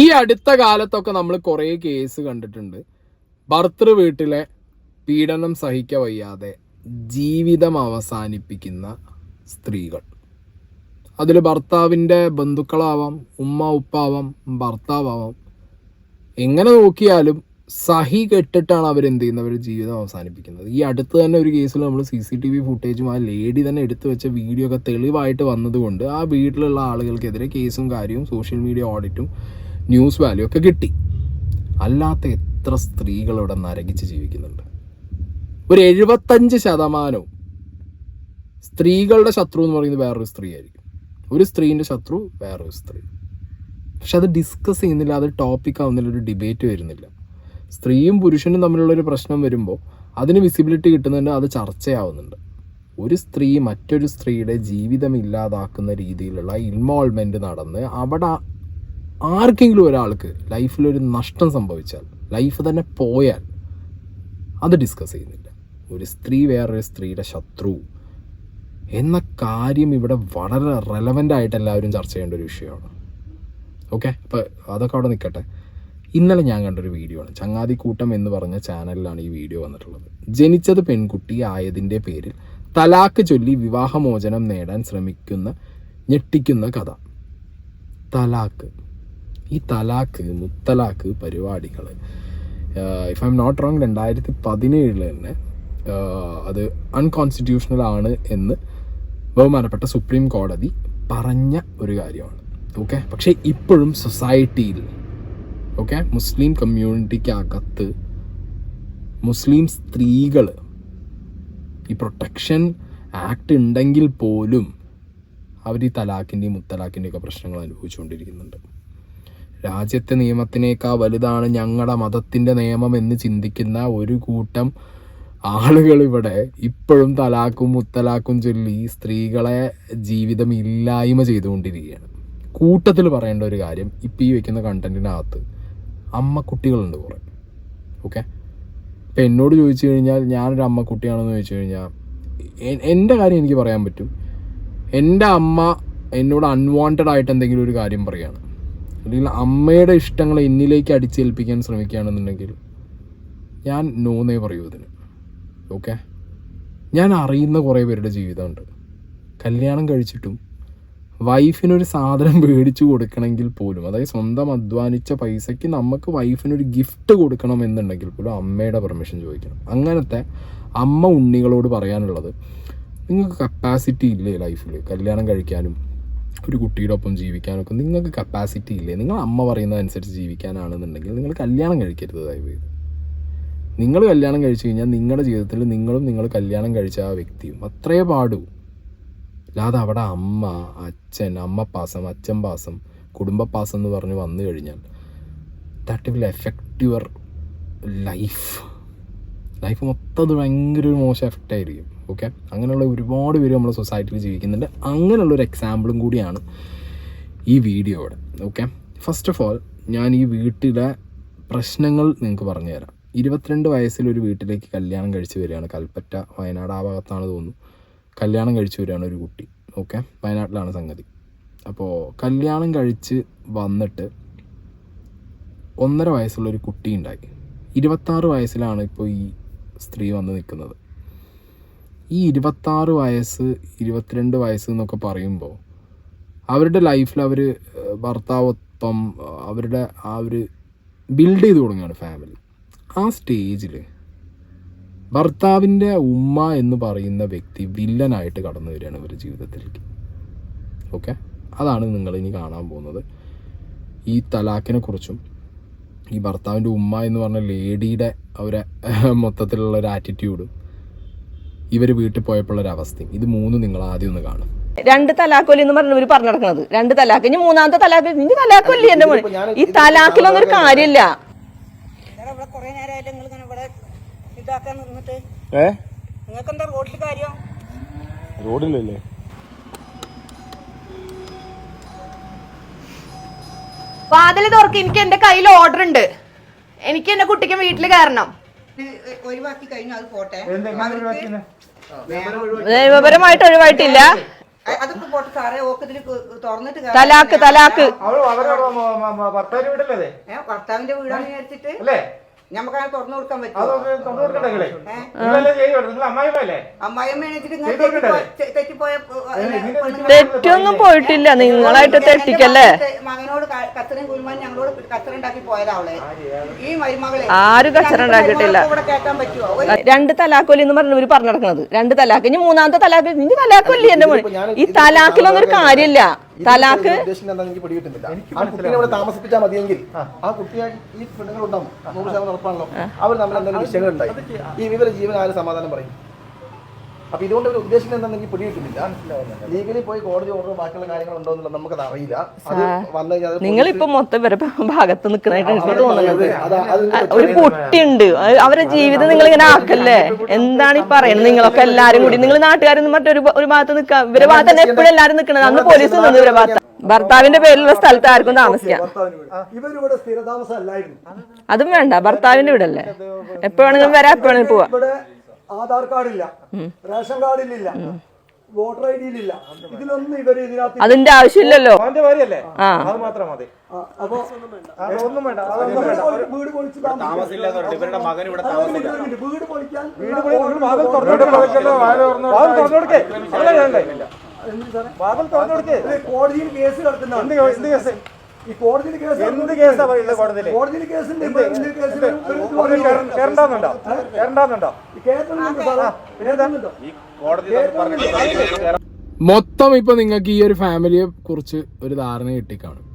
ഈ അടുത്ത കാലത്തൊക്കെ നമ്മൾ കുറേ കേസ് കണ്ടിട്ടുണ്ട്. ഭർത്തൃ വീട്ടിലെ പീഡനം സഹിക്ക വയ്യാതെ ജീവിതം അവസാനിപ്പിക്കുന്ന സ്ത്രീകൾ. അതിൽ ഭർത്താവിന്റെ ബന്ധുക്കളാവാം ഉമ്മ ഉപ്പാവാം ഭർത്താവാം എങ്ങനെ നോക്കിയാലും സഹി കെട്ടിട്ടാണ് അവർ എന്ത് ചെയ്യുന്നത് അവർ ജീവിതം അവസാനിപ്പിക്കുന്നത്. ഈ അടുത്ത് തന്നെ ഒരു കേസിൽ നമ്മൾ സി സി ടി വി ഫുട്ടേജും ആ ലേഡി തന്നെ എടുത്തു വെച്ച വീഡിയോ ഒക്കെ തെളിവായിട്ട് വന്നതുകൊണ്ട് ആ വീട്ടിലുള്ള ആളുകൾക്കെതിരെ കേസും കാര്യവും സോഷ്യൽ മീഡിയ ഓഡിറ്റും ന്യൂസ് വാല്യൂ ഒക്കെ കിട്ടി. അല്ലാത്ത എത്ര സ്ത്രീകൾ ഇവിടെ നരകിച്ച് ജീവിക്കുന്നുണ്ട്? ഒരു എഴുപത്തഞ്ച് ശതമാനവും സ്ത്രീകളുടെ ശത്രു എന്ന് പറയുന്നത് വേറൊരു സ്ത്രീ ആയിരിക്കും ഒരു സ്ത്രീന്റെ ശത്രു വേറൊരു സ്ത്രീ. പക്ഷെ അത് ഡിസ്കസ് ചെയ്യുന്നില്ല അത് ടോപ്പിക് ആവുന്നില്ല ഒരു ഡിബേറ്റ് വരുന്നില്ല. സ്ത്രീയും പുരുഷനും തമ്മിലുള്ള ഒരു പ്രശ്നം വരുമ്പോൾ അതിന് വിസിബിലിറ്റി കിട്ടുന്നുണ്ട് അത് ചർച്ചയാവുന്നുണ്ട്. ഒരു സ്ത്രീ മറ്റൊരു സ്ത്രീയുടെ ജീവിതം ഇല്ലാതാക്കുന്ന രീതിയിലുള്ള ഇൻവോൾവ്മെന്റ് നടന്ന് അവിടെ ആർക്കെങ്കിലും ഒരാൾക്ക് ലൈഫിലൊരു നഷ്ടം സംഭവിച്ചാൽ ലൈഫ് തന്നെ പോയാൽ അത് ഡിസ്കസ് ചെയ്യുന്നില്ല. ഒരു സ്ത്രീ വേറൊരു സ്ത്രീയുടെ ശത്രു എന്ന കാര്യം ഇവിടെ വളരെ റെലവന്റ് ആയിട്ട് എല്ലാവരും ചർച്ച ചെയ്യേണ്ട ഒരു വിഷയമാണ്. ഓക്കെ അപ്പോൾ അതൊക്കെ അവിടെ നിൽക്കട്ടെ. ഇന്നലെ ഞാൻ കണ്ടൊരു വീഡിയോ ആണ്. ചങ്ങാതി കൂട്ടം എന്ന് പറഞ്ഞ ചാനലിലാണ് ഈ വീഡിയോ വന്നിട്ടുള്ളത്. ജനിച്ചത് പെൺകുട്ടി ആയതിന്റെ പേരിൽ തലാക്ക് ചൊല്ലി വിവാഹമോചനം നേടാൻ ശ്രമിക്കുന്ന ഞെട്ടിക്കുന്ന കഥ. തലാക്ക്. ഈ തലാക്ക് മുത്തലാക്ക് പരിപാടികൾ if I'm not wrong രണ്ടായിരത്തി പതിനേഴിൽ തന്നെ അത് അൺകോൺസ്റ്റിറ്റ്യൂഷണൽ ആണ് എന്ന് ബഹുമാനപ്പെട്ട സുപ്രീം കോടതി പറഞ്ഞ ഒരു കാര്യമാണ്. ഓക്കെ പക്ഷേ ഇപ്പോഴും സൊസൈറ്റിയിൽ ഓക്കെ മുസ്ലിം കമ്മ്യൂണിറ്റിക്കകത്ത് മുസ്ലിം സ്ത്രീകൾ ഈ പ്രൊട്ടക്ഷൻ ആക്ട് ഉണ്ടെങ്കിൽ പോലും അവർ ഈ തലാഖിന്റെയും മുത്തലാഖിന്റെയും ഒക്കെ പ്രശ്നങ്ങൾ അനുഭവിച്ചുകൊണ്ടിരിക്കുന്നുണ്ട്. രാജ്യത്തെ നിയമത്തിനേക്കാൾ വലുതാണ് ഞങ്ങളുടെ മതത്തിന്റെ നിയമം എന്ന് ചിന്തിക്കുന്ന ഒരു കൂട്ടം ആളുകൾ ഇവിടെ ഇപ്പോഴും തലാക്കും മുത്തലാക്കും ചൊല്ലി സ്ത്രീകളെ ജീവിതം ഇല്ലായ്മ ചെയ്തുകൊണ്ടിരിക്കുകയാണ്. കൂട്ടത്തിൽ പറയേണ്ട ഒരു കാര്യം ഇപ്പം ഈ വെക്കുന്ന കണ്ടന്റിനകത്ത് അമ്മക്കുട്ടികളുണ്ട് കുറേ. ഓക്കെ? ഇപ്പം എന്നോട് ചോദിച്ചു കഴിഞ്ഞാൽ ഞാനൊരു അമ്മക്കുട്ടിയാണെന്ന് ചോദിച്ചു കഴിഞ്ഞാൽ എന്റെ കാര്യം എനിക്ക് പറയാൻ പറ്റും. എന്റെ അമ്മ എന്നോട് അൺവാണ്ടഡ് ആയിട്ട് എന്തെങ്കിലും ഒരു കാര്യം പറയുകയാണ് അല്ലെങ്കിൽ അമ്മയുടെ ഇഷ്ടങ്ങൾ എന്നിലേക്ക് അടിച്ചേൽപ്പിക്കാൻ ശ്രമിക്കുകയാണെന്നുണ്ടെങ്കിൽ ഞാൻ നോന്നേ പറയൂ ഇതിന്. ഓക്കെ ഞാൻ അറിയുന്ന കുറേ പേരുടെ ജീവിതമുണ്ട്. കല്യാണം കഴിച്ചിട്ടും വൈഫിനൊരു സാധനം മേടിച്ചു കൊടുക്കണമെങ്കിൽ പോലും അതായത് സ്വന്തം അധ്വാനിച്ച പൈസയ്ക്ക് നമുക്ക് വൈഫിനൊരു ഗിഫ്റ്റ് കൊടുക്കണം എന്നുണ്ടെങ്കിൽ പോലും അമ്മയുടെ പെർമിഷൻ ചോദിക്കണം. അങ്ങനത്തെ അമ്മ ഉണ്ണികളോട് പറയാനുള്ളത് നിങ്ങൾക്ക് കപ്പാസിറ്റി ഇല്ലേ ലൈഫിൽ കല്യാണം കഴിക്കാനും ഒരു കുട്ടിയോടൊപ്പം ജീവിക്കാനൊക്കെ നിങ്ങൾക്ക് കപ്പാസിറ്റി ഇല്ലേ? നിങ്ങൾ അമ്മ പറയുന്നതനുസരിച്ച് ജീവിക്കാനാണെന്നുണ്ടെങ്കിൽ നിങ്ങൾ കല്യാണം കഴിക്കരുത് ദയവേത് നിങ്ങൾ കല്യാണം കഴിച്ചു കഴിഞ്ഞാൽ നിങ്ങളുടെ ജീവിതത്തിൽ നിങ്ങളും നിങ്ങൾ കല്യാണം കഴിച്ച ആ വ്യക്തിയും അത്രേ പാടൂ. അല്ലാതെ അവിടെ അമ്മ അച്ഛൻ അമ്മ പാസം അച്ഛൻ പാസം കുടുംബ പാസം എന്ന് പറഞ്ഞ് വന്നു കഴിഞ്ഞാൽ that will effect your life life മൊത്തം അത് ഭയങ്കര ഒരു മോശം എഫക്റ്റ് ആയിരിക്കും. ഓക്കെ അങ്ങനെയുള്ള ഒരുപാട് പേര് നമ്മുടെ സൊസൈറ്റിയിൽ ജീവിക്കുന്നുണ്ട്. അങ്ങനെയുള്ള ഒരു എക്സാമ്പിളും കൂടിയാണ് ഈ വീഡിയോയുടെ ഓക്കെ ഫസ്റ്റ് ഓഫ് ഓൾ ഞാൻ ഈ വീട്ടിലെ പ്രശ്നങ്ങൾ നിങ്ങൾക്ക് പറഞ്ഞു തരാം. ഇരുപത്തിരണ്ട് വയസ്സിലൊരു വീട്ടിലേക്ക് കല്യാണം കഴിച്ചു വരികയാണ്. കൽപ്പറ്റ വയനാട് ആ ഭാഗത്താണ് തോന്നുന്നു. കല്യാണം കഴിച്ചു വരികയാണ് ഒരു കുട്ടി. ഓക്കെ വയനാട്ടിലാണ് സംഗതി. അപ്പോൾ കല്യാണം കഴിച്ച് വന്നിട്ട് ഒന്നര വയസ്സുള്ളൊരു കുട്ടി ഉണ്ടായി. ഇരുപത്താറ് വയസ്സിലാണ് ഇപ്പോൾ ഈ സ്ത്രീ വന്ന് നിൽക്കുന്നത്. ഈ ഇരുപത്താറ് വയസ്സ് ഇരുപത്തിരണ്ട് വയസ്സ് എന്നൊക്കെ പറയുമ്പോൾ അവരുടെ ലൈഫിൽ അവർ ഭർത്താവൊപ്പം അവരുടെ ആ ഒരു ബിൽഡ് ചെയ്ത് തുടങ്ങുകയാണ് ഫാമിലി. ആ സ്റ്റേജിൽ ഭർത്താവിന്റെ ഉമ്മ എന്ന് പറയുന്ന വ്യക്തി വില്ലനായിട്ട് കടന്നു വരികയാണ് ഇവരുടെ ജീവിതത്തിലേക്ക്. ഓക്കെ? അതാണ് നിങ്ങളിനി കാണാൻ പോകുന്നത്. ഈ തലാക്കിനെ കുറിച്ചും ഈ ഭർത്താവിന്റെ ഉമ്മ എന്ന് പറഞ്ഞ ലേഡിയുടെ അവരെ മൊത്തത്തിലുള്ള ഒരു ആറ്റിറ്റ്യൂഡ് ഇവർ വീട്ടിൽ പോയപ്പോഴുള്ള ഒരു അവസ്ഥയും. ഇത് മൂന്നും നിങ്ങൾ ആദ്യം ഒന്ന് കാണും രണ്ട് തലാക്കൊല്ലി എന്ന് പറഞ്ഞവര് പറഞ്ഞു നടക്കുന്നത്. രണ്ട് തലാക്ക് ഇനി മൂന്നാമത്തെ തലാക്ക് ഇനി തലാക്കൊല്ലി എന്റെ മോനെ. ഈ തലാക്കിലൊന്നും ഒരു കാര്യമില്ല. ഇവിടെ വാതിൽ തുറക്ക് എനിക്ക് എന്റെ കയ്യിൽ ഓർഡർ ഉണ്ട്. എനിക്ക് എന്റെ കുട്ടിക്ക് വീട്ടിൽ കയറണം. ദൈവപരമായിട്ട് കഴിഞ്ഞു അത് പോട്ടെ. നിയമപരമായിട്ട് ഒഴിവായിട്ടില്ല. അതൊക്കെ പോട്ടെ സാറേ തുറന്നിട്ട് തലാക്ക് തലാക്ക്. ഭർത്താവിന്റെ വീടാണ് വിചാരിച്ചിട്ട്. അല്ലേ ഞമ്മക്കങ്ങനെ തുറന്നു കൊടുക്കാൻ പറ്റും തെറ്റൊന്നും പോയിട്ടില്ല. നിങ്ങളായിട്ട് തെറ്റിക്കല്ലേ? മകനോട് ക- കച്ചറയും കുരുമാൻ ഞങ്ങളോട് കച്ചറ ഉണ്ടാക്കി പോയതാ അവളെ ഈ മരുമകളെ ആരും കച്ചറ രണ്ട് തലാക്കൊല്ലി എന്ന് പറഞ്ഞവര് പറഞ്ഞു നടക്കുന്നത് രണ്ട് തലാക്ക് ഇനി മൂന്നാമത്തെ തലാക്ക് ഇനി തലാക്കൊല്ലി എന്റെ മോൻ ഈ തലാക്കിലൊന്നും ഒരു കാര്യമില്ല. തലാക്ക്? ആ കുട്ടിയെ ഇവിടെ താമസിപ്പിച്ചാൽ മതിയെങ്കിൽ ആ. കുട്ടിയെ ഈ പെണ്ണുങ്ങളുണ്ടാവും. നൂറ് ശതമാനം ഉറപ്പാണല്ലോ. അവർ തമ്മിൽ എന്തെങ്കിലും വിഷയങ്ങൾ ഉണ്ടായി ഈ വിവര ജീവൻ ആര് സമാധാനം പറയും. അപ്പൊ ഇതുകൊണ്ട് ഒരു ഉദ്ദേശിക്കുന്നത് എന്താണെങ്കിൽ പിടി പിടികിട്ടുന്നില്ല. ലീഗലി പോയി കോടതി ഓർഡർ ബാക്കിയുള്ള കാര്യങ്ങൾ ഉണ്ടോ എന്നുള്ളത് നമുക്കത് അറിയില്ല. അത് വന്നു കഴിഞ്ഞാൽ നിങ്ങളിപ്പോ മൊത്തം വരെ ഭാഗത്ത് നിൽക്കുന്നതായിട്ട് എനിക്ക് തോന്നുന്നത്. ഒരു പൊട്ടിയുണ്ട് അവരെ ജീവിതം നിങ്ങൾ ഇങ്ങനെ ആക്കല്ലേ? എന്താണ് ഈ പറയുന്നത് നിങ്ങളൊക്കെ എല്ലാരും കൂടി നിങ്ങൾ നാട്ടുകാരൊന്നും മറ്റൊരു ഒരു ഭാഗത്ത് നിൽക്കാം ഇവരെ ഭാഗത്ത് തന്നെ എപ്പോഴും എല്ലാരും നിൽക്കുന്നത് അന്ന് പോലീസ് നിന്നു ഇവരെ ഭാഗത്ത്. ഭർത്താവിന്റെ പേരിലുള്ള സ്ഥലത്ത് ആർക്കും താമസിക്കാം. അതും വേണ്ട. ഭർത്താവിന്റെ വീടല്ലേ? എപ്പോ വേണമെങ്കിലും വരാം എപ്പോഴാണെങ്കിലും പോവാ. ആധാർ കാർഡില്ല. റേഷൻ കാർഡിലില്ല. വോട്ടർ ഐ ഇല്ല ഇതിലൊന്നും ഇവർ ഇതിനകത്ത് അതിന്റെ ആവശ്യമില്ലല്ലോ. അവന്റെ ഭാര്യയല്ലേ ആ. അത് മാത്രം മതി. അപ്പൊ അതൊന്നും വേണ്ട. അതൊന്നും വേണ്ട. വീട് പൊളിച്ച് ഇവരുടെ മകൻ ഇവിടെ. വീട് പൊളിക്കാൻ വീട് വാതിൽ തുറന്നു കൊടുക്കേ. വാതിൽ തുറന്നു കൊടുക്കേ. കോടതിയിൽ കേസ് കിടക്കുന്ന എന്ത് എന്ത് കേസ്? ഈ കോടതിയിൽ കേസ് എന്ത് പറയുന്നത് കോടതിയിൽ കോടതി. കേറണ്ടാന്നുണ്ടോ കേറണ്ടാന്നുണ്ടോ? മൊത്തം ഇപ്പൊ നിങ്ങൾക്ക് ഈ ഒരു ഫാമിലിയെ കുറിച്ച് ഒരു ധാരണ കിട്ടിക്കാണും.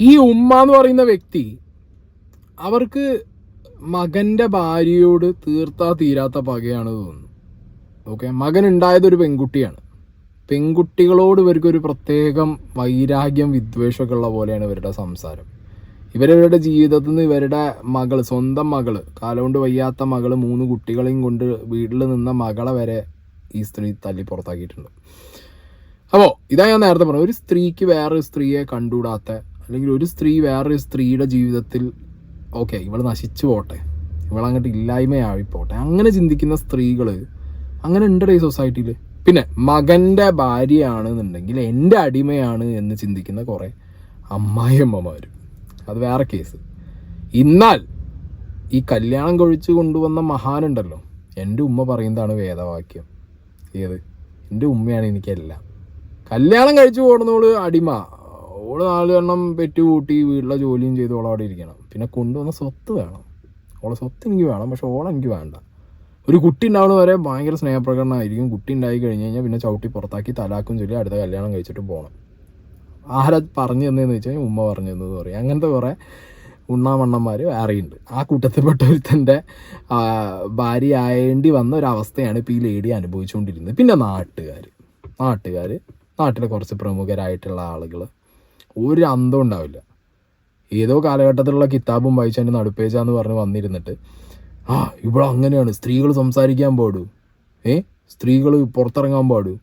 ഈ ഉമ്മ എന്ന് പറയുന്ന വ്യക്തി അവർക്ക് മകന്റെ ഭാര്യയോട് തീർത്താ തീരാത്ത പകയാണ് തോന്നുന്നു. ഓക്കെ? മകൻ ഉണ്ടായത് ഒരു പെൺകുട്ടിയാണ്. പെൺകുട്ടികളോട് ഇവർക്ക് ഒരു പ്രത്യേകം വൈരാഗ്യം വിദ്വേഷമൊക്കെ ഉള്ള പോലെയാണ് ഇവരുടെ സംസാരം. ഇവരവരുടെ ജീവിതത്തിൽ നിന്ന് ഇവരുടെ മകൾ സ്വന്തം മകൾ കാലുകൊണ്ട് വയ്യാത്ത മകൾ മൂന്ന് കുട്ടികളെയും കൊണ്ട് വീട്ടിൽ നിന്ന മകളെ വരെ ഈ സ്ത്രീ തല്ലി പുറത്താക്കിയിട്ടുണ്ട്. അപ്പോൾ ഇതാ ഞാൻ നേരത്തെ പറഞ്ഞു ഒരു സ്ത്രീക്ക് വേറൊരു സ്ത്രീയെ കണ്ടുകൂടാത്ത അല്ലെങ്കിൽ ഒരു സ്ത്രീ വേറൊരു സ്ത്രീയുടെ ജീവിതത്തിൽ ഓക്കെ ഇവൾ നശിച്ചു പോട്ടെ ഇവൾ ഇവളങ്ങോട്ട് ഇല്ലായ്മയായി പോട്ടെ അങ്ങനെ ചിന്തിക്കുന്ന സ്ത്രീകൾ അങ്ങനെ ഉണ്ട് ഈ സൊസൈറ്റിയിൽ പിന്നെ മകന്റെ ഭാര്യയാണെന്നുണ്ടെങ്കിൽ എന്റെ അടിമയാണ് എന്ന് ചിന്തിക്കുന്ന കുറേ അമ്മായിയമ്മമാർ അത് വേറെ കേസ് എന്നാൽ ഈ കല്യാണം കഴിച്ചു കൊണ്ടുവന്ന മഹാനുണ്ടല്ലോ. എന്റെ ഉമ്മ പറയുന്നതാണ് വേദവാക്യം. ഏത്? എന്റെ ഉമ്മയാണ് എനിക്കെല്ലാം. കല്യാണം കഴിച്ചു പോകുന്നോൾ അടിമ. ഓൾ നാല് എണ്ണം പെറ്റു കൂട്ടി വീട്ടിലെ ജോലിയും ചെയ്ത് ഓളവിടെ ഇരിക്കണം. പിന്നെ കൊണ്ടുവന്ന സ്വത്ത് വേണം. ഓളെ സ്വത്ത് എനിക്ക് വേണം പക്ഷെ ഓളെനിക്ക് വേണ്ട. ഒരു കുട്ടി ഉണ്ടാവുന്ന വരെ ഭയങ്കര സ്നേഹപ്രകടനമായിരിക്കും. കുട്ടി ഉണ്ടായി കഴിഞ്ഞ് കഴിഞ്ഞാൽ പിന്നെ ചവിട്ടി പുറത്താക്കി തലാക്കും ചൊല്ലി അടുത്ത കല്യാണം കഴിച്ചിട്ട് പോകണം ആരാ പറഞ്ഞു തന്നതെന്ന് വെച്ച് കഴിഞ്ഞാൽ ഉമ്മ പറഞ്ഞു തന്നെന്ന് പറയും. അങ്ങനത്തെ കുറേ ഉണ്ണാമണ്ണന്മാർ വേറെയുണ്ട് ആ കൂട്ടത്തിൽപ്പെട്ട ഒരുത്തന്റെ ഭാര്യ ആയേണ്ടി വന്ന ഒരവസ്ഥയാണ് ഇപ്പോൾ ഈ ലേഡി അനുഭവിച്ചുകൊണ്ടിരുന്നത്. പിന്നെ നാട്ടുകാർ നാട്ടുകാർ നാട്ടിലെ കുറച്ച് പ്രമുഖരായിട്ടുള്ള ആളുകൾ ഒരു അന്തം ഉണ്ടാവില്ല. ഏതോ കാലഘട്ടത്തിലുള്ള കിതാബും വായിച്ചതിന്റെ നടുപ്പേജാന്ന് പറഞ്ഞ് വന്നിരുന്നിട്ട് ആ ഇവിടെ അങ്ങനെയാണ്. സ്ത്രീകൾ സംസാരിക്കാൻ പാടൂ. ഏ? സ്ത്രീകൾ പുറത്തിറങ്ങാൻ പാടൂ.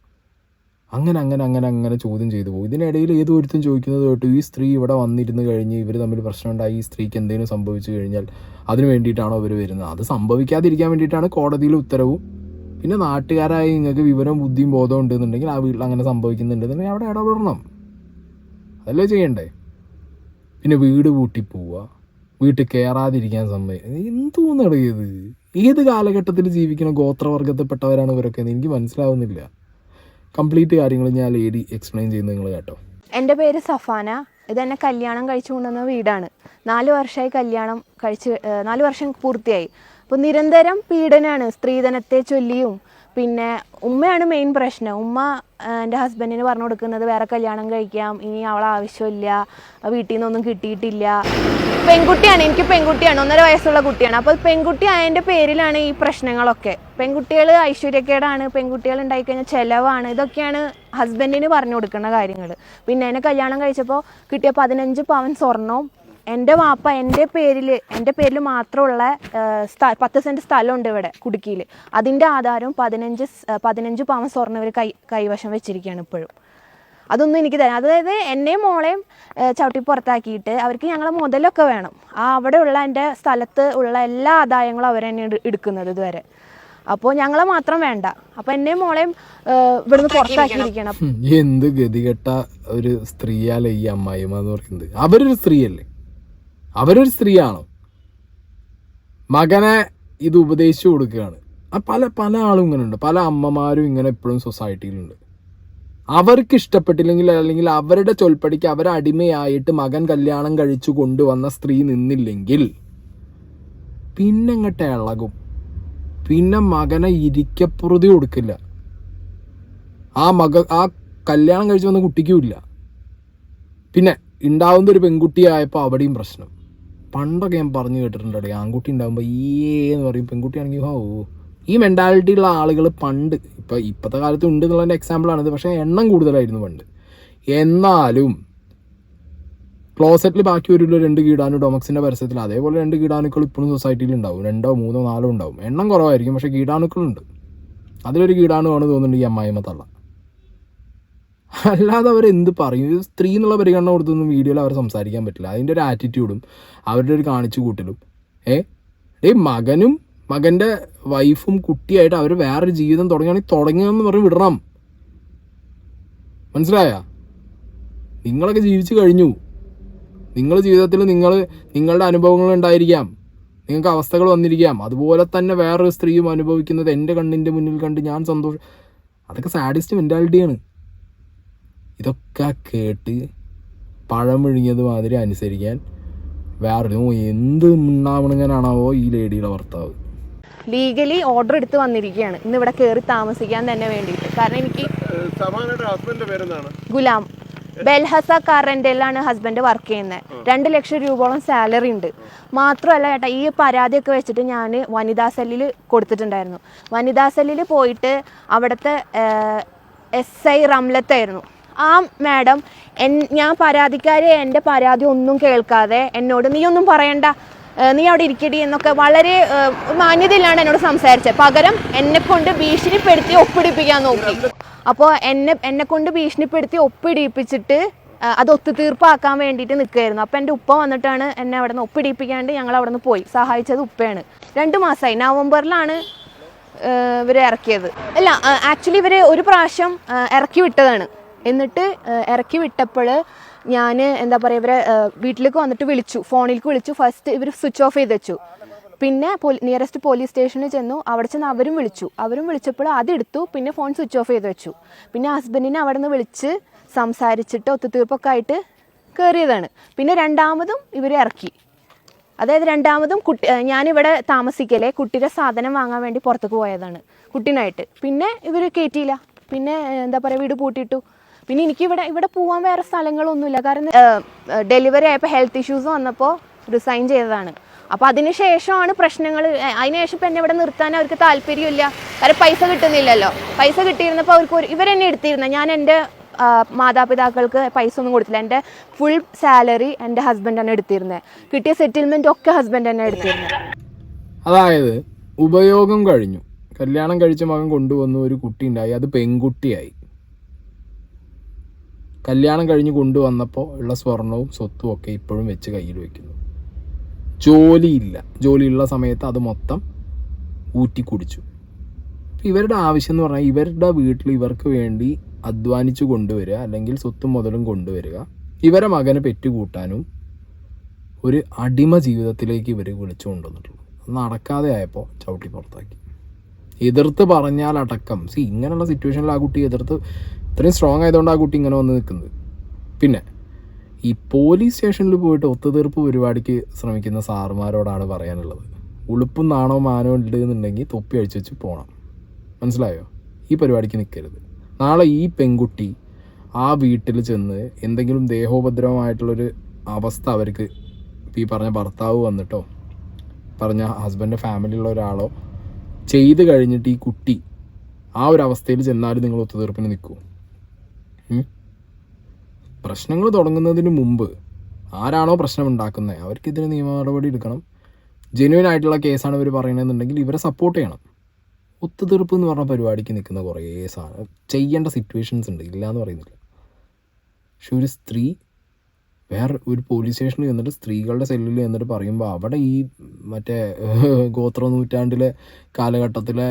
അങ്ങനെ അങ്ങനെ അങ്ങനെ അങ്ങനെ ചോദ്യം ചെയ്തു പോകും. ഇതിനിടയിൽ ഏതോ ഒരുത്തും ചോദിക്കുന്നത് കേട്ടു ഈ സ്ത്രീ ഇവിടെ വന്നിരുന്ന് കഴിഞ്ഞ് ഇവർ തമ്മിൽ പ്രശ്നമുണ്ടായി ഈ സ്ത്രീക്ക് എന്തെങ്കിലും സംഭവിച്ചു കഴിഞ്ഞാൽ അതിന് വേണ്ടിയിട്ടാണോ ഇവർ വരുന്നത്? അത് സംഭവിക്കാതിരിക്കാൻ വേണ്ടിയിട്ടാണ് കോടതിയിൽ ഉത്തരവും. പിന്നെ നാട്ടുകാരായി നിങ്ങൾക്ക് വിവരം ബുദ്ധിയും ബോധവും ഉണ്ടെന്നുണ്ടെങ്കിൽ ആ വീട്ടിൽ അങ്ങനെ സംഭവിക്കുന്നുണ്ടെന്നുണ്ടെങ്കിൽ അവിടെ ഇടപെടണം. അതല്ലേ ചെയ്യണ്ടേ? പിന്നെ വീട് പൂട്ടി പോവുക വീട്ടിൽ കയറാതിരിക്കാൻ സമ്മതി. എന്തോന്നാണ് ഇത്? ഏത് കാലഘട്ടത്തിൽ ജീവിക്കുന്ന ഗോത്രവർഗത്തിൽപ്പെട്ടവരാണ് ഇവരൊക്കെ എന്ന് എനിക്ക് മനസ്സിലാവുന്നില്ല. കംപ്ലീറ്റ് കാര്യങ്ങൾ ഞാൻ ലേഡി എക്സ്പ്ലെയിൻ ചെയ്യുന്നത് നിങ്ങൾ കേട്ടോ. എന്റെ പേര് സഫാന. ഇത് ഇതെന്നെ കല്യാണം കഴിച്ചു കൊണ്ടുവന്ന വീടാണ്. നാല് വർഷമായി കല്യാണം കഴിച്ച് നാല് വർഷം പൂർത്തിയായി. അപ്പോൾ നിരന്തരം പീഡനമാണ് സ്ത്രീധനത്തെ ചൊല്ലിയും പിന്നെ ഉമ്മയാണ് മെയിൻ പ്രശ്നം. ഉമ്മ എന്റെ ഹസ്ബൻഡിന് പറഞ്ഞു കൊടുക്കുന്നത് വേറെ കല്യാണം കഴിക്കാം ഇനി അവളെ ആവശ്യമില്ല വീട്ടിൽ നിന്നൊന്നും കിട്ടിയിട്ടില്ല. പെൺകുട്ടിയാണ് എനിക്ക് പെൺകുട്ടിയാണ് ഒന്നര വയസ്സുള്ള കുട്ടിയാണ്. അപ്പോൾ പെൺകുട്ടി ആയതിന്റെ പേരിലാണ് ഈ പ്രശ്നങ്ങളൊക്കെ. പെൺകുട്ടികൾ ഐശ്വര്യക്കേടാണ് പെൺകുട്ടികൾ ഉണ്ടായിക്കഴിഞ്ഞാൽ ചിലവാണ്. ഇതൊക്കെയാണ് ഹസ്ബൻഡിന് പറഞ്ഞു കൊടുക്കുന്ന കാര്യങ്ങൾ. പിന്നെ എന്നെ കല്യാണം കഴിച്ചപ്പോൾ കിട്ടിയ പതിനഞ്ച് പവൻ സ്വർണവും എന്റെ വാപ്പ എന്റെ പേരിൽ എന്റെ പേരിൽ മാത്രമുള്ള സ്ഥ പത്ത് സെന്റ് സ്ഥലമുണ്ട് ഇവിടെ കുടുക്കിയിൽ അതിന്റെ ആധാരവും പതിനഞ്ച് പതിനഞ്ച് പവൻ സ്വർണം ഇവർ കൈ കൈവശം വെച്ചിരിക്കുകയാണ് ഇപ്പോഴും. അതൊന്നും എനിക്ക് തരാം അതായത് എന്നെയും മോളെയും ചവിട്ടി പുറത്താക്കിയിട്ട് അവർക്ക് ഞങ്ങളെ മുതലൊക്കെ വേണം. ആ അവിടെയുള്ള എന്റെ സ്ഥലത്ത് ഉള്ള എല്ലാ ആദായങ്ങളും അവർ തന്നെ എടുക്കുന്നത് ഇതുവരെ. അപ്പോൾ ഞങ്ങളെ മാത്രം വേണ്ട. അപ്പോൾ എന്നെയും മോളെയും ഇവിടുന്ന് പുറത്താക്കിയിരിക്കണം. എന്ത് ഗതികെട്ട ഒരു സ്ത്രീയല്ലേ ഈ അമ്മായിമ്മ എന്ന് പറയുന്നത്. അവരൊരു സ്ത്രീയല്ലേ? അവരൊരു സ്ത്രീയാണ്. മകനെ ഇത് ഉപദേശിച്ചു കൊടുക്കുകയാണ്. പല പല ആളും ഇങ്ങനെ ഉണ്ട് പല അമ്മമാരും ഇങ്ങനെ എപ്പോഴും സൊസൈറ്റിയിലുണ്ട്. അവർക്ക് ഇഷ്ടപ്പെട്ടില്ലെങ്കിൽ അല്ലെങ്കിൽ അവരുടെ ചൊൽപ്പടിക്ക് അവരടിമയായിട്ട് മകൻ കല്യാണം കഴിച്ചു കൊണ്ടുവന്ന സ്ത്രീ നിന്നില്ലെങ്കിൽ പിന്നെ അങ്ങോട്ട് ഇളകും. പിന്നെ മകനെ ഇരിക്കപ്പുറതി കൊടുക്കില്ല. ആ മക ആ കല്യാണം കഴിച്ചു വന്ന കുട്ടിക്കും ഇല്ല. പിന്നെ ഉണ്ടാവുന്ന ഒരു പെൺകുട്ടിയായപ്പോൾ അവിടെയും പ്രശ്നം. പണ്ടൊക്കെ ഞാൻ പറഞ്ഞു കേട്ടിട്ടുണ്ട് ആൺകുട്ടി ഉണ്ടാകുമ്പോൾ ഈ എന്ന് പറയും പെൺകുട്ടിയാണെങ്കിൽ ഹോ. ഈ മെന്റാലിറ്റി ഉള്ള ആളുകൾ പണ്ട് ഇപ്പം ഇപ്പോഴത്തെ കാലത്ത് ഉണ്ട് എന്നുള്ളതിന്റെ എക്സാമ്പിളാണിത് പക്ഷേ എണ്ണം കൂടുതലായിരുന്നു പണ്ട്. എന്നാലും ക്ലോസറ്റിൽ ബാക്കി ഒരു രണ്ട് കീടാനു ഡൊമക്സിന്റെ പരസ്യത്തിൽ അതേപോലെ രണ്ട് കീടാണുക്കൾ ഇപ്പോഴും സൊസൈറ്റിയിൽ ഉണ്ടാവും. രണ്ടോ മൂന്നോ നാലോ ഉണ്ടാവും. എണ്ണം കുറവായിരിക്കും പക്ഷേ കീടാണുക്കളുണ്ട് അതിലൊരു കീടാണുവാണ് തോന്നുന്നുണ്ട് ഈ അമ്മായിമ്മ തള്ള അല്ലാതെ അവർ എന്ത് പറയും? സ്ത്രീ എന്നുള്ള പരിഗണന കൊടുത്തൊന്നും വീഡിയോയിൽ അവർ സംസാരിക്കാൻ പറ്റില്ല. അതിന്റെ ഒരു ആറ്റിറ്റ്യൂഡും അവരുടെ ഒരു കാണിച്ചു കൂട്ടലും. ഏ? ഏ മകനും മകന്റെ വൈഫും കുട്ടിയായിട്ട് അവർ വേറൊരു ജീവിതം തുടങ്ങുകയാണെങ്കിൽ തുടങ്ങുകയെന്ന് പറഞ്ഞ് വിടണം. മനസ്സിലായ? നിങ്ങളൊക്കെ ജീവിച്ചു കഴിഞ്ഞു. നിങ്ങൾ ജീവിതത്തിൽ നിങ്ങൾ നിങ്ങളുടെ അനുഭവങ്ങൾ ഉണ്ടായിരിക്കാം. നിങ്ങൾക്ക് അവസ്ഥകൾ വന്നിരിക്കാം. അതുപോലെ തന്നെ വേറൊരു സ്ത്രീയും അനുഭവിക്കുന്നത് എന്റെ കണ്ണിന്റെ മുന്നിൽ കണ്ട് ഞാൻ സന്തോഷം അതൊക്കെ സാഡിസ്റ്റ് മെന്റാലിറ്റിയാണ് ഇതൊക്കെ കേട്ട് പഴം വിഴുങ്ങിയത് മാതിരി അനുസരിക്കാൻ വേറെ എന്ത് ഉണ്ടാവണങ്ങനാണാവോ ഈ ലേഡിയുടെ ഭർത്താവ്. ലീഗലി ഓർഡർ എടുത്ത് വന്നിരിക്കുകയാണ്. ഇന്ന് ഇവിടെ കയറി താമസിക്കാൻ തന്നെ വേണ്ടിയിട്ട്. കാരണം എനിക്ക് ഗുലാം ബെൽഹസ കാർ റെന്റലിലാണ് ഹസ്ബൻഡ് വർക്ക് ചെയ്യുന്നത്. രണ്ട് ലക്ഷം രൂപയോളം സാലറി ഉണ്ട്. മാത്രമല്ല ചേട്ടാ ഈ പരാതിയൊക്കെ വെച്ചിട്ട് ഞാൻ വനിതാ സെല്ലിൽ കൊടുത്തിട്ടുണ്ടായിരുന്നു. വനിതാ സെല്ലിൽ പോയിട്ട് അവിടുത്തെ എസ് ഐ റംലത്തായിരുന്നു. ആ മാഡം എൻ ഞാൻ പരാതിക്കാരെ എന്റെ പരാതി ഒന്നും കേൾക്കാതെ എന്നോട് നീ ഒന്നും പറയണ്ട നീ അവിടെ ഇരിക്കടി എന്നൊക്കെ വളരെ മാന്യതയില്ലാണ്ട് എന്നോട് സംസാരിച്ചത്. പകരം എന്നെ കൊണ്ട് ഭീഷണിപ്പെടുത്തി ഒപ്പിടിപ്പിക്കാൻ നോക്കി. അപ്പോൾ എന്നെ എന്നെ കൊണ്ട് ഭീഷണിപ്പെടുത്തി ഒപ്പിടിപ്പിച്ചിട്ട് അത് ഒത്തുതീർപ്പാക്കാൻ വേണ്ടിയിട്ട് നിൽക്കുകയായിരുന്നു. അപ്പോൾ എന്റെ ഉപ്പ വന്നിട്ടാണ് എന്നെ അവിടെ നിന്ന് ഒപ്പിടിപ്പിക്കാണ്ട് ഞങ്ങൾ അവിടെ നിന്ന് പോയി. സഹായിച്ചത് ഉപ്പയാണ്. രണ്ട് മാസമായി. നവംബറിലാണ് ഇവരെ ഇറക്കിയത്. അല്ല ആക്ച്വലി ഇവർ ഒരു പ്രാവശ്യം ഇറക്കി വിട്ടതാണ്. എന്നിട്ട് ഇറക്കി വിട്ടപ്പോൾ ഞാൻ എന്താ പറയുക ഇവരെ വീട്ടിലേക്ക് വന്നിട്ട് വിളിച്ചു. ഫോണിലേക്ക് വിളിച്ചു. ഫസ്റ്റ് ഇവർ സ്വിച്ച് ഓഫ് ചെയ്ത് വെച്ചു. പിന്നെ നിയറസ്റ്റ് പോലീസ് സ്റ്റേഷനിൽ ചെന്നു. അവിടെ ചെന്ന് അവരും വിളിച്ചു. അവരും വിളിച്ചപ്പോൾ അതെടുത്തു പിന്നെ ഫോൺ സ്വിച്ച് ഓഫ് ചെയ്ത് വെച്ചു. പിന്നെ ഹസ്ബൻഡിനെ അവിടെ നിന്ന് വിളിച്ച് സംസാരിച്ചിട്ട് ഒത്തുതീർപ്പൊക്കെ ആയിട്ട് കയറിയതാണ് പിന്നെ രണ്ടാമതും ഇവർ ഇറക്കി. അതായത് രണ്ടാമതും കുട്ടി ഞാനിവിടെ താമസിക്കലേ കുട്ടിയുടെ സാധനം വാങ്ങാൻ വേണ്ടി പുറത്തേക്ക് പോയതാണ് കുട്ടീനായിട്ട്. പിന്നെ ഇവർ കയറ്റിയില്ല പിന്നെ എന്താ പറയുക വീട് പൂട്ടിയിട്ടു. പിന്നെ എനിക്ക് ഇവിടെ ഇവിടെ പോകാൻ വേറെ സ്ഥലങ്ങളൊന്നുമില്ല. കാരണം ഡെലിവറി ആയപ്പോൾ ഹെൽത്ത് ഇഷ്യൂസ് വന്നപ്പോൾ റിസൈൻ ചെയ്തതാണ്. അപ്പോൾ അതിന് ശേഷമാണ് പ്രശ്നങ്ങൾ അതിന് ശേഷം ഇപ്പം എന്നെ ഇവിടെ നിർത്താൻ അവർക്ക് താല്പര്യമില്ല. കാരണം പൈസ കിട്ടുന്നില്ലല്ലോ. പൈസ കിട്ടിയിരുന്നപ്പോൾ അവർക്ക് ഒരു ഇവരെന്നെ എടുത്തിരുന്ന. ഞാൻ എന്റെ മാതാപിതാക്കൾക്ക് പൈസ ഒന്നും കൊടുത്തില്ല. എന്റെ ഫുൾ സാലറി എന്റെ ഹസ്ബൻഡ് തന്നെ എടുത്തിരുന്നത് കിട്ടിയ സെറ്റിൽമെന്റ് ഒക്കെ ഹസ്ബൻഡ് തന്നെ എടുത്തിരുന്നത് അതായത് ഉപയോഗം കഴിഞ്ഞു. കല്യാണം കഴിച്ച മകൻ കൊണ്ടുവന്ന ഒരു കുട്ടി ഉണ്ടായി അത് പെൺകുട്ടിയായി. കല്യാണം കഴിഞ്ഞ് കൊണ്ടുവന്നപ്പോൾ ഉള്ള സ്വർണവും സ്വത്തും ഒക്കെ ഇപ്പോഴും വെച്ച് കയ്യിൽ വെക്കുന്നു. ജോലിയില്ല. ജോലിയുള്ള സമയത്ത് അത് മൊത്തം ഊറ്റി കുടിച്ചു ഇവരുടെ ആവശ്യം എന്ന് പറഞ്ഞാൽ ഇവരുടെ വീട്ടിൽ ഇവർക്ക് വേണ്ടി അധ്വാനിച്ചു കൊണ്ടുവരിക അല്ലെങ്കിൽ സ്വത്തും മുതലും കൊണ്ടുവരിക ഇവരെ മകനെ പെറ്റുകൂട്ടാനും ഒരു അടിമ ജീവിതത്തിലേക്ക് ഇവർ വിളിച്ചു കൊണ്ടുവന്നിട്ടുള്ളൂ. നടക്കാതെ ആയപ്പോൾ ചവിട്ടി പുറത്താക്കി. എതിർത്ത് പറഞ്ഞാൽ അടക്കം സി ഇങ്ങനെയുള്ള സിറ്റുവേഷനിൽ ആ കുട്ടി എതിർത്ത് ഇത്രയും സ്ട്രോങ് ആയതുകൊണ്ട് ആ കുട്ടി ഇങ്ങനെ വന്ന് നിൽക്കുന്നത്. പിന്നെ ഈ പോലീസ് സ്റ്റേഷനിൽ പോയിട്ട് ഒത്തുതീർപ്പ് പരിപാടിക്ക് ശ്രമിക്കുന്ന സാറുമാരോടാണ് പറയാനുള്ളത്. ഉളുപ്പും നാണോ മാനോ ഉണ്ട് എന്നുണ്ടെങ്കിൽ തൊപ്പി അഴിച്ചു വെച്ച് പോകണം മനസ്സിലായോ? ഈ പരിപാടിക്ക് നിൽക്കരുത്. നാളെ ഈ പെൺകുട്ടി ആ വീട്ടിൽ ചെന്ന് എന്തെങ്കിലും ദേഹോപദ്രവമായിട്ടുള്ളൊരു അവസ്ഥ അവർക്ക് ഈ പറഞ്ഞ ഭർത്താവ് വന്നിട്ടോ പറഞ്ഞ ഹസ്ബൻഡ് ഫാമിലിയുള്ള ഒരാളോ ചെയ്ത് കഴിഞ്ഞിട്ട് ഈ കുട്ടി ആ ഒരു അവസ്ഥയിൽ ചെന്നാലും നിങ്ങൾ ഒത്തുതീർപ്പിന് നിൽക്കൂ. പ്രശ്നങ്ങൾ തുടങ്ങുന്നതിന് മുമ്പ് ആരാണോ പ്രശ്നം ഉണ്ടാക്കുന്നത് അവർക്കെതിരെ നിയമ നടപടി എടുക്കണം. ജെന്യൂൻ ആയിട്ടുള്ള കേസാണ് ഇവർ പറയണമെന്നുണ്ടെങ്കിൽ ഇവരെ സപ്പോർട്ട് ചെയ്യണം. ഒത്തുതീർപ്പ് എന്ന് പറഞ്ഞ പരിപാടിക്ക് നിൽക്കുന്ന കുറേ സാധനം ചെയ്യേണ്ട സിറ്റുവേഷൻസ് ഉണ്ട് ഇല്ല എന്ന് പറയുന്നില്ല. പക്ഷെ ഒരു സ്ത്രീ വേറെ ഒരു പോലീസ് സ്റ്റേഷനിൽ ചെന്നിട്ട് സ്ത്രീകളുടെ സെല്ലിൽ ചെന്നിട്ട് പറയുമ്പോൾ അവിടെ ഈ മറ്റേ ഗോത്ര നൂറ്റാണ്ടിലെ കാലഘട്ടത്തിലെ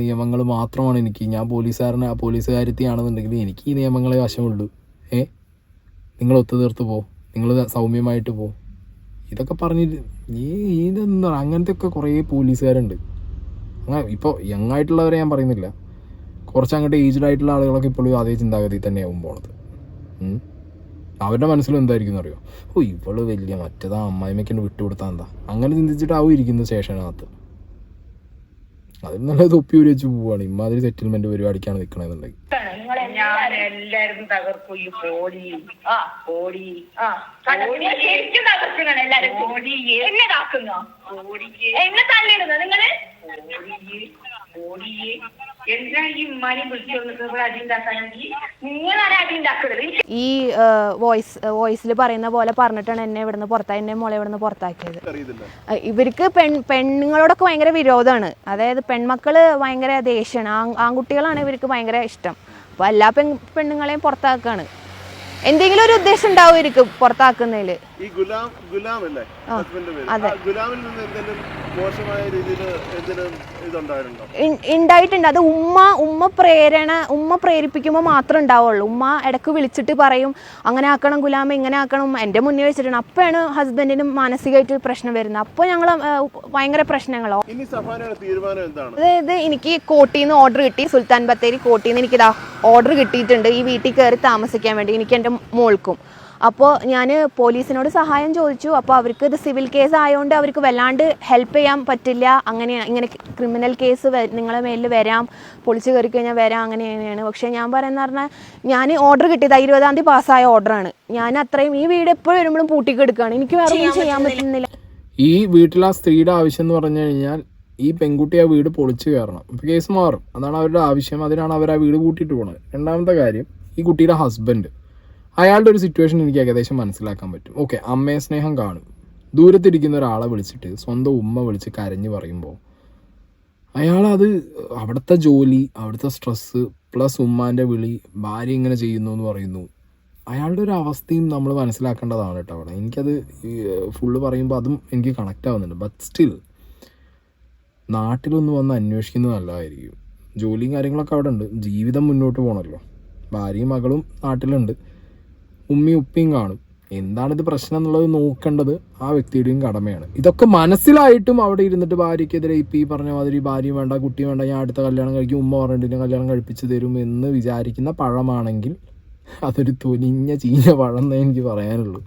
നിയമങ്ങൾ മാത്രമാണ് എനിക്ക്. ഞാൻ പോലീസുകാരനെ പോലീസുകാരത്തിയാണെന്നുണ്ടെങ്കിൽ എനിക്ക് ഈ നിയമങ്ങളെ വശമുള്ളൂ. ഏ നിങ്ങൾ ഒത്തുതീർത്ത് പോ. നിങ്ങൾ സൗമ്യമായിട്ട് പോ. ഇതൊക്കെ പറഞ്ഞിട്ട് ഈ ഇതെന്താ അങ്ങനത്തെ ഒക്കെ കുറേ പോലീസുകാരുണ്ട്. അങ്ങനെ ഇപ്പോൾ യങ് ആയിട്ടുള്ളവരെ ഞാൻ പറയുന്നില്ല. കുറച്ച് അങ്ങോട്ട് ഏജ്ഡ് ആയിട്ടുള്ള ആളുകളൊക്കെ ഇപ്പോഴും അതേ ചിന്താഗതി തന്നെയാവും പോണത്. അവരുടെ മനസ്സിൽ എന്തായിരിക്കും അറിയോ? ഓ ഇവൾ വലിയ മറ്റേതാ അമ്മായിമ്മയ്ക്ക് വിട്ടുകൊടുത്താ എന്താ? അങ്ങനെ ചിന്തിച്ചിട്ടാവും ഇരിക്കുന്നത് സ്റ്റേഷനകത്ത്. അതിൽ നല്ല തൊപ്പി ഒരു വെച്ച് പോവാണ്. ഇമാതിരി സെറ്റിൽമെന്റ് പരിപാടിക്കാണ് നിക്കണെന്നുണ്ടെങ്കിൽ. ഞാൻ എല്ലാരും തകർക്കും. ഈ കോടി ആ കോടി ആ ശരിക്കും തകർക്കണം എല്ലാരും എന്നെ കാക്കുന്നോ? എന്നെ തള്ളിയിടുന്നോ നിങ്ങൾ? ഈ വോയിസ് വോയിസിൽ പറയുന്ന പോലെ പറഞ്ഞിട്ടാണ് എന്നെ ഇവിടുന്ന് പുറത്താക്കി എന്നെ മോളെ ഇവിടുന്ന് പുറത്താക്കിയത്. ഇവർക്ക് പെൺ പെണ്ണുങ്ങളോടൊക്കെ ഭയങ്കര വിരോധമാണ്. അതായത് പെൺമക്കൾ ഭയങ്കര ദേഷ്യമാണ് ആൺ ആൺകുട്ടികളാണ് ഇവർക്ക് ഭയങ്കര ഇഷ്ടം. അപ്പോൾ എല്ലാ പെൺ പെണ്ണുങ്ങളെയും പുറത്താക്കാണ്. എന്തെങ്കിലും ഒരു ഉദ്ദേശം ഉണ്ടാവും ഇവർക്ക് പുറത്താക്കുന്നതിൽ ഈ ഗുലാം ഗുലാം അല്ലേ ഹസ്ബൻഡ് പേര്. ഗുലാമിൽ നിന്ന് എന്തെങ്കിലും മോശമായ രീതിയിൽ എന്തെങ്കിലും ഇതുണ്ടായിരുന്നോ ഉണ്ടായിട്ടുണ്ട് അത് ഉമ്മ ഉമ്മ പ്രേരണ ഉമ്മ പ്രേരിപ്പിക്കുമ്പോൾ മാത്രം ഉണ്ടാവുള്ളൂ. ഉമ്മ ഇടയ്ക്ക് വിളിച്ചിട്ട് പറയും അങ്ങനെ ആക്കണം ഗുലാമ ഇങ്ങനെ ആക്കണം. എന്റെ മുന്നേ വെച്ചിട്ടുണ്ട്. അപ്പോഴാണ് ഹസ്ബൻഡിനും മാനസികമായിട്ട് പ്രശ്നം വരുന്നത്. അപ്പോൾ ഞങ്ങൾ ഭയങ്കര പ്രശ്നങ്ങളോ? അതായത് എനിക്ക് കോട്ടിയിൽ നിന്ന് ഓർഡർ കിട്ടി. സുൽത്താൻ ബത്തേരി കോട്ടിയിൽ നിന്ന് എനിക്കിതാ ഓർഡർ കിട്ടിയിട്ടുണ്ട്. ഈ വീട്ടിൽ കയറി താമസിക്കാൻ വേണ്ടി എനിക്ക് എന്റെ മോൾക്കും. അപ്പോൾ ഞാൻ പോലീസിനോട് സഹായം ചോദിച്ചു. അപ്പോൾ അവർക്ക് ഇത് സിവിൽ കേസ് ആയതുകൊണ്ട് അവർക്ക് വല്ലാണ്ട് ഹെൽപ്പ് ചെയ്യാൻ പറ്റില്ല. അങ്ങനെ ഇങ്ങനെ ക്രിമിനൽ കേസ് നിങ്ങളെ മേലിൽ വരാം. പൊളിച്ച് കയറി കഴിഞ്ഞാൽ വരാം. അങ്ങനെ അങ്ങനെയാണ് പക്ഷേ ഞാൻ പറയുന്നത് പറഞ്ഞാൽ ഞാൻ ഓർഡർ കിട്ടിയത് ഇരുപതാം തീയതി പാസ്സായ ഓർഡറാണ് ഞാൻ അത്രയും ഈ വീട് എപ്പോഴും വരുമ്പോഴും പൂട്ടിക്കെടുക്കുകയാണ് എനിക്ക് വേറെ ഒന്നും ചെയ്യാൻ പറ്റുന്നില്ല. ഈ വീട്ടിൽ ആ സ്ത്രീയുടെ ആവശ്യം എന്ന് പറഞ്ഞു കഴിഞ്ഞാൽ ഈ പെൺകുട്ടി ആ വീട് പൊളിച്ചു കയറണം. അപ്പോൾ കേസ് മാറും. അതാണ് അവരുടെ ആവശ്യം. അതിനാണ് അവർ ആ വീട് കൂട്ടിയിട്ട് പോകുന്നത് രണ്ടാമത്തെ കാര്യം ഈ കുട്ടിയുടെ ഹസ്ബൻഡ് അയാളുടെ ഒരു സിറ്റുവേഷൻ എനിക്ക് ഏകദേശം മനസ്സിലാക്കാൻ പറ്റും. ഓക്കെ അമ്മയെ സ്നേഹം കാണും. ദൂരത്തിരിക്കുന്ന ഒരാളെ വിളിച്ചിട്ട് സ്വന്തം ഉമ്മ വിളിച്ച് കരഞ്ഞു പറയുമ്പോൾ അയാളത് അവിടുത്തെ ജോലി അവിടുത്തെ സ്ട്രെസ്സ് പ്ലസ് ഉമ്മാന്റെ വിളി ഭാര്യ ഇങ്ങനെ ചെയ്യുന്നു എന്ന് പറയുന്നു. അയാളുടെ ഒരു അവസ്ഥയും നമ്മൾ മനസ്സിലാക്കേണ്ടതാണ് കേട്ടോ അവിടെ. എനിക്കത് ഫുള്ള് പറയുമ്പോൾ അതും എനിക്ക് കണക്റ്റ് ആവുന്നുണ്ട്. ബട്ട് സ്റ്റിൽ നാട്ടിലൊന്ന് വന്ന് അന്വേഷിക്കുന്നത് നല്ലതായിരിക്കും. ജോലിയും കാര്യങ്ങളൊക്കെ അവിടെ ഉണ്ട് ജീവിതം മുന്നോട്ട് പോകണമല്ലോ ഭാര്യയും മകളും നാട്ടിലുണ്ട്. ഉമ്മയും ഉപ്പയും കാണും. എന്താണ് എന്താണിത് പ്രശ്നം എന്നുള്ളത് നോക്കേണ്ടത് ആ വ്യക്തിയുടെയും കടമയാണ്. ഇതൊക്കെ മനസ്സിലായിട്ടും അവിടെ ഇരുന്നിട്ട് ഭാര്യയ്ക്കെതിരെ ഇപ്പം ഈ പറഞ്ഞ മാതിരി ഭാര്യയും വേണ്ട കുട്ടിയും വേണ്ട ഞാൻ അടുത്ത കല്യാണം കഴിക്കും ഉമ്മ പറഞ്ഞിട്ട് കല്യാണം കഴിപ്പിച്ച് തരും എന്ന് വിചാരിക്കുന്ന പഴമാണെങ്കിൽ അതൊരു തൊലിഞ്ഞ ചീഞ്ഞ പഴം എന്നേ എനിക്ക് പറയാനുള്ളൂ.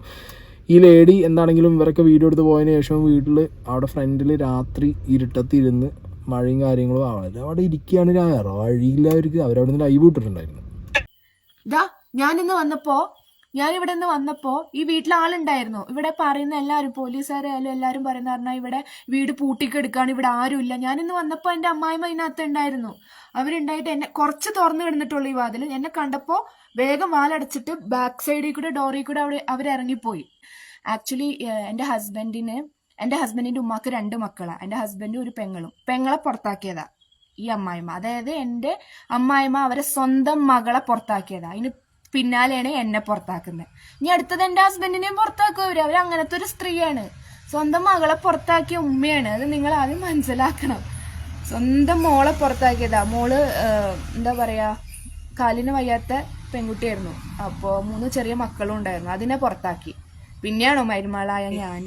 ഈ ലേഡി എന്താണെങ്കിലും ഇവരൊക്കെ വീഡിയോ എടുത്ത് പോയതിന് ശേഷം വീട്ടിൽ അവിടെ ഫ്രണ്ടിൽ രാത്രി ഇരുട്ടത്തിരുന്ന് മഴയും കാര്യങ്ങളും അവരവിടെ ഇരിക്കുകയാണ് വേറെ വഴിയില്ല അവർക്ക്. അവരവിടെ നിന്ന് ലൈവ് ഇട്ടിട്ടുണ്ടായിരുന്നു ഞാനിന്ന് വന്നപ്പോ ഞാൻ ഇവിടെ നിന്ന് വന്നപ്പോ ഈ വീട്ടിൽ ആളുണ്ടായിരുന്നു. ഇവിടെ പറയുന്ന എല്ലാവരും പോലീസുകാരായാലും എല്ലാവരും പറയുന്ന പറഞ്ഞാൽ ഇവിടെ വീട് പൂട്ടിക്കെടുക്കാണ് ഇവിടെ ആരുമില്ല. ഞാനിന്ന് വന്നപ്പോ എന്റെ അമ്മായിമ്മ ഇതിനകത്ത് ഉണ്ടായിരുന്നു. അവരുണ്ടായിട്ട് എന്നെ കുറച്ച് തുറന്നു കിടന്നിട്ടുള്ളൂ ഈ വാതിൽ എന്നെ കണ്ടപ്പോ വേഗം വാലടച്ചിട്ട് ബാക്ക് സൈഡിൽ കൂടെ ഡോറിൽ കൂടെ അവിടെ അവരിറങ്ങിപ്പോയി ആക്ച്വലി എന്റെ ഹസ്ബൻഡിന് എന്റെ ഹസ്ബൻഡിന്റെ ഉമ്മാക്ക് രണ്ട് മക്കളാണ് എന്റെ ഹസ്ബൻഡും ഒരു പെങ്ങളും. പെങ്ങളെ പുറത്താക്കിയതാ ഈ അമ്മായിമ്മ. അതായത് എന്റെ അമ്മായിമ്മ അവരെ സ്വന്തം മകളെ പുറത്താക്കിയതാ. അതിന് പിന്നാലെയാണ് എന്നെ പുറത്താക്കുന്നത്. ഇനി അടുത്തത് എന്റെ ഹസ്ബൻഡിനെയും പുറത്താക്കും അവർ. അവർ അങ്ങനത്തെ ഒരു സ്ത്രീയാണ്. സ്വന്തം മകളെ പുറത്താക്കിയ ഉമ്മയാണ്. അത് നിങ്ങൾ ആദ്യം മനസ്സിലാക്കണം. സ്വന്തം മോളെ പുറത്താക്കിയതാ. മോൾ എന്താ പറയാ കാലിന് വയ്യാത്ത പെൺകുട്ടിയായിരുന്നു. അപ്പോൾ മൂന്ന് ചെറിയ മക്കളും ഉണ്ടായിരുന്നു. അതിനെ പുറത്താക്കി. പിന്നെയാണോ മരുമകളായ ഞാൻ?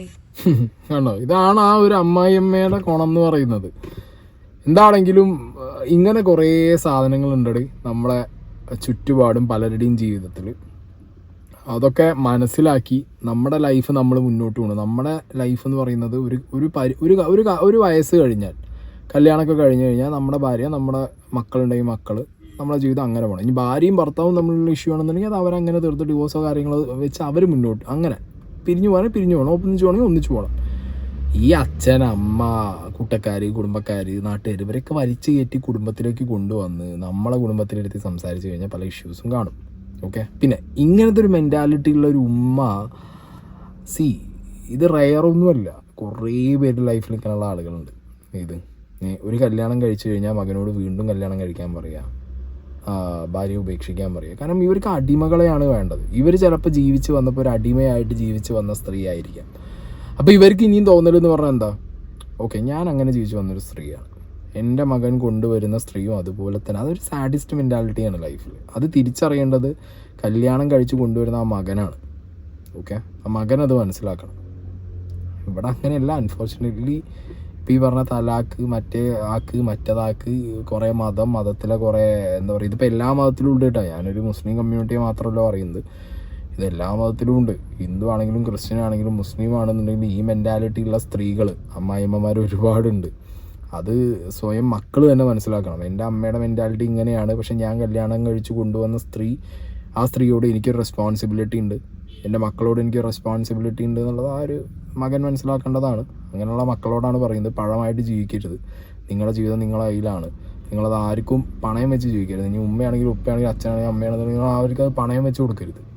ആണോ? ഇതാണ് ആ ഒരു അമ്മായിയമ്മയുടെ കോണം എന്ന് പറയുന്നത്. എന്താണെങ്കിലും ഇങ്ങനെ കുറേ സാധനങ്ങളുണ്ടടി. നമ്മളെ ചുറ്റുപാടും പലരുടെയും ജീവിതത്തിൽ അതൊക്കെ മനസ്സിലാക്കി നമ്മുടെ ലൈഫ് നമ്മൾ മുന്നോട്ട് പോകണം നമ്മുടെ ലൈഫ് എന്ന് പറയുന്നത് ഒരു ഒരു പരി ഒരു ഒരു ഒരു വയസ്സ് കഴിഞ്ഞാൽ കല്യാണമൊക്കെ കഴിഞ്ഞ് കഴിഞ്ഞാൽ നമ്മുടെ ഭാര്യ നമ്മുടെ മക്കളുണ്ടെങ്കിൽ മക്കൾ നമ്മുടെ ജീവിതം അങ്ങനെ പോകണം ഇനി ഭാര്യയും ഭർത്താവും തമ്മിലുള്ള ഇഷ്യൂ ആണെന്നുണ്ടെങ്കിൽ അത് അവരങ്ങനെ തീർത്ത് ഡിവോഴ്സോ കാര്യങ്ങളോ വെച്ച് അവർ മുന്നോട്ട് അങ്ങനെ. പിരിഞ്ഞു പോകണം പിരിഞ്ഞു പോകണം. ഒന്നിച്ച് പോകണമെങ്കിൽ ഒന്നിച്ച് പോകണം. ഈ അച്ഛൻ അമ്മ കൂട്ടക്കാർ കുടുംബക്കാർ നാട്ടുകാർ ഇവരൊക്കെ വലിച്ചു കയറ്റി കുടുംബത്തിലേക്ക് കൊണ്ടുവന്ന് നമ്മളെ കുടുംബത്തിലെടുത്ത് സംസാരിച്ച് കഴിഞ്ഞാൽ പല ഇഷ്യൂസും കാണും. ഓക്കെ പിന്നെ ഇങ്ങനത്തെ ഒരു മെന്റാലിറ്റി ഒരു ഉമ്മ സി ഇത് റയറൊന്നുമല്ല കുറേ പേര് ലൈഫിൽ നിൽക്കാനുള്ള ആളുകളുണ്ട്. ഇത് ഒരു കല്യാണം കഴിച്ചു കഴിഞ്ഞാൽ മകനോട് വീണ്ടും കല്യാണം കഴിക്കാൻ പറയുക ഭാര്യയെ ഉപേക്ഷിക്കാൻ പറയുക കാരണം ഇവർക്ക് അടിമകളെയാണ് വേണ്ടത്. ഇവർ ചിലപ്പോൾ ജീവിച്ച് വന്നപ്പോൾ ഒരു അടിമയായിട്ട് ജീവിച്ച് വന്ന സ്ത്രീ ആയിരിക്കാം. അപ്പോൾ ഇവർക്ക് ഇനിയും തോന്നലെന്ന് പറഞ്ഞാൽ എന്താ? ഓക്കെ ഞാൻ അങ്ങനെ ജീവിച്ചു വന്നൊരു സ്ത്രീയാണ്. എന്റെ മകൻ കൊണ്ടുവരുന്ന സ്ത്രീയും അതുപോലെ തന്നെ അതൊരു സാഡിസ്റ്റ് മെന്റാലിറ്റിയാണ് ലൈഫിൽ അത് തിരിച്ചറിയേണ്ടത് കല്യാണം കഴിച്ച് കൊണ്ടുവരുന്ന ആ മകനാണ്. ഓക്കെ ആ മകൻ അത് മനസ്സിലാക്കണം. ഇവിടെ അങ്ങനെയല്ല അൺഫോർച്ചുനേറ്റ്ലി ഇപ്പം ഈ പറഞ്ഞ തലാക്ക് മറ്റേ ആക്ക് മറ്റേതാക്ക് കുറേ മതം മതത്തിലെ കുറേ എന്താ പറയുക ഇതിപ്പോൾ എല്ലാ മതത്തിലും ഉണ്ട് കേട്ടോ. ഞാനൊരു മുസ്ലിം കമ്മ്യൂണിറ്റിയെ മാത്രമല്ല പറയുന്നത്. ഇത് എല്ലാ മതത്തിലും ഉണ്ട്. ഹിന്ദു ആണെങ്കിലും ക്രിസ്ത്യൻ ആണെങ്കിലും മുസ്ലിം ആണെന്നുണ്ടെങ്കിലും ഈ മെന്റാലിറ്റി ഉള്ള സ്ത്രീകൾ അമ്മായിമ്മമാർ ഒരുപാടുണ്ട്. അത് സ്വയം മക്കൾ തന്നെ മനസ്സിലാക്കണം. എന്റെ അമ്മയുടെ മെന്റാലിറ്റി ഇങ്ങനെയാണ്. പക്ഷെ ഞാൻ കല്യാണം കഴിച്ച് കൊണ്ടുവന്ന സ്ത്രീ ആ സ്ത്രീയോട് എനിക്കൊരു റെസ്പോൺസിബിലിറ്റി ഉണ്ട്. എന്റെ മക്കളോട് എനിക്ക് റെസ്പോൺസിബിലിറ്റി ഉണ്ട് എന്നുള്ളത് ആ ഒരു മകൻ മനസ്സിലാക്കേണ്ടതാണ്. അങ്ങനെയുള്ള മക്കളോടാണ് പറയുന്നത്. പഴമായിട്ട് ജീവിക്കരുത്. നിങ്ങളുടെ ജീവിതം നിങ്ങളുടെ കയ്യിലാണ്. നിങ്ങളത് ആർക്കും പണയം വെച്ച് ജീവിക്കരുത്. ഇനി ഉമ്മയാണെങ്കിലും ഉപ്പയാണെങ്കിലും അച്ഛനാണെങ്കിലും അമ്മയാണെങ്കിലും നിങ്ങൾ അവർക്ക് അത് പണയം വെച്ച് കൊടുക്കരുത്.